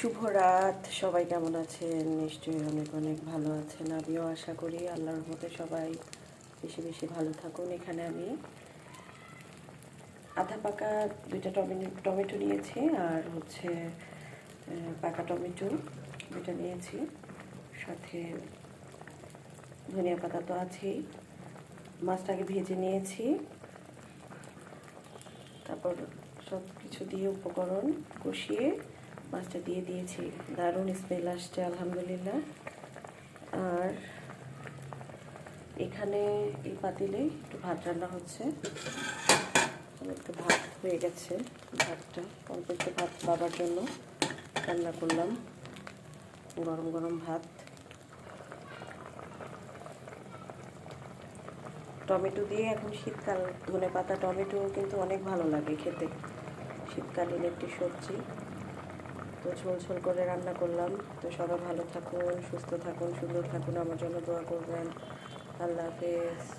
শুভ রাত। সবাই কেমন আছেন? নিশ্চয়ই অনেক অনেক ভালো আছেন। আমিও আশা করি আল্লাহর মতে সবাই বেশি বেশি ভালো থাকুন। এখানে আমি আধা পাকা দুইটা টমেটো টমেটো নিয়েছি আর হচ্ছে পাকা টমেটো দুইটা নিয়েছি। সাথে ধনিয়া পাতা তো আছেই। মাছটাকে ভেজে নিয়েছি। তারপর সব কিছু দিয়ে উপকরণ কষিয়ে মাছটা দিয়ে দিয়েছি। দারুণ স্মেল আসছে, আলহামদুলিল্লাহ। আর এখানে এই পাতিলে একটু ভাত রান্না হচ্ছে। একটু ভাত হয়ে গেছে, ভাতটা। অল্প একটু ভাত বাবার জন্য রান্না করলাম। গরম গরম ভাত। টমেটো দিয়ে এখন শীতকাল ধনে পাতা টমেটো কিন্তু অনেক ভালো লাগে খেতে। শীতকালীন একটি সবজি। তো ঝোল ঝোল করে রান্না করলাম। তো সবাই ভালো থাকুন, সুস্থ থাকুন, সুন্দর থাকুন। আমার জন্য দোয়া করবেন। আল্লাহ হাফেজ।